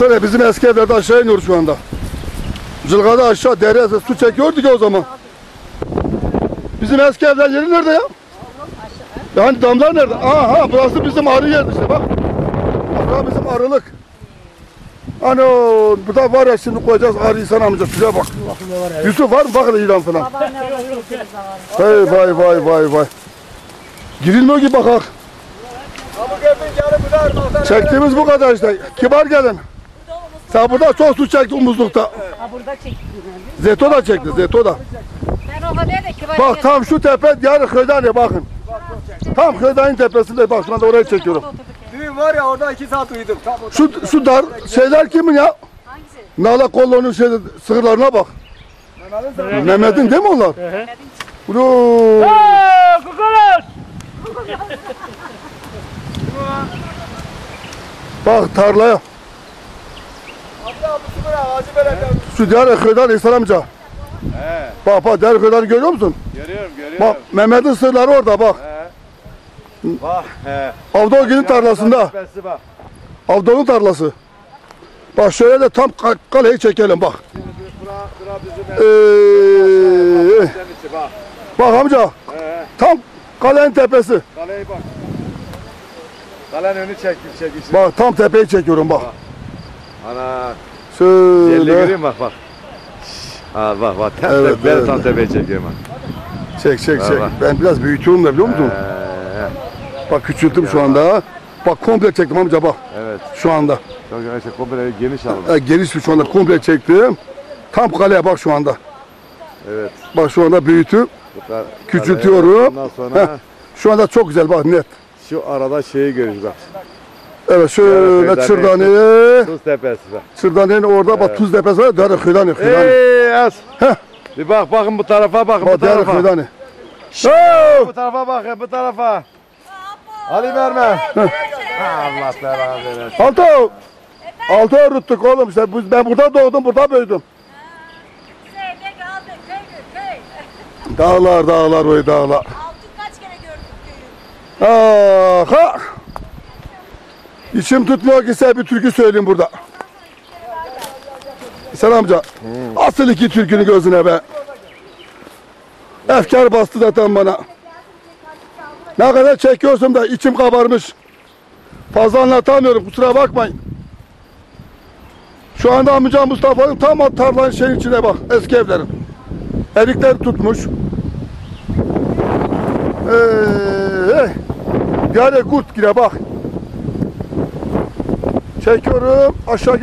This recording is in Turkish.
Baksana bizim eski evlerde aşağı iniyoruz şu anda. Cılgada aşağı dereye su çekiyorduk ya o zaman. Bizim eski evler yeri nerede ya? Yani damlar nerede? Aha burası bizim arı yer işte bak. Burası bizim arılık. Ano burada var ya şimdi koyacağız arıyı sana amca şuraya bak. Yusuf var mı? Bakın ilan falan. Vay vay vay vay vay. Girilmiyor ki bakak. Çektiğimiz bu kadar işte. Kibar gelin. Sen burada çok su çektin muzlukta. Ha burada çektim. Zeto da çekti, Zeto da. Ben o kadar da kibar Bak tam şu tepe yarı köyden bakın. Tam köydenin tepesinde bak şu anda oraya çekiyorum. Düğün var ya orada iki saat uyudum. Tam o- Şu, şu dar şeyler kimin ya? Hangisi? Nala kollonun şey, sığırlarına bak. Mehmet'in değil mi onlar? Ulan. Bak tarlaya. Vereceğim. Şu köyden İhsan amca. He Bak bak köyden görüyor musun? görüyorum görüyorum. Bak Mehmet'in sığırları orada bak. He. Bak he. Avdolgil'in tarlasında. Bak. Tarlası. Bak şöyle de tam ka- kaleyi çekelim bak. Ee, bak. bak amca He. tam kalenin tepesi. Kaleyi bak. Kalenin önü çektim çekişim. Bak tam tepeyi çekiyorum bak. Ana. Şöyle. göreyim bak bak. Ha bak bak. Tem, Evet, ben evet. tam tepeye çekiyorum ha. Çek çek çek. Bak. Ben biraz büyütüyorum da biliyor musun? He. Bak küçülttüm şu anda. Bak komple çektim amca bak Evet. şu anda. Çok işte komple geniş aldım. E, geniş şu anda komple çektim. Tam kaleye bak şu anda. Evet. Bak şu anda büyütüp kadar- Küçültüyorum. Ondan sonra Heh. şu anda çok güzel bak net. şu arada şeyi görüyoruz bak. Evet şöyle Evet, çırdane. Tuz tepesi bak. Çırdane'nin orada bak tuz tepesi var. Değerli kıydane kıydane. Ey az. Heh. Bir bak bakın bu tarafa bakın bu Bak değerli tarafa. kıydane. Bu tarafa bak bu tarafa. Ali verme. Allah belanı versin. Alto. Alto örüttük oğlum işte. Ben burada doğdum burada büyüdüm. Dağlar dağlar oy dağlar. Altın kaç kere gördük köyü. Aha. İçim tutmuyor ki size bir türkü söyleyeyim burada. Sen amca. Asıl iki türkünü gözüne be. Efkar bastı zaten bana. Ne kadar çekiyorsam da içim kabarmış. Fazla anlatamıyorum kusura bakmayın. Şu anda amca Mustafa'nın tam tarlanın şeyin içine bak eski evlerin. Erikler tutmuş. Ee, yani kurt gire bak. Çekiyorum aşağı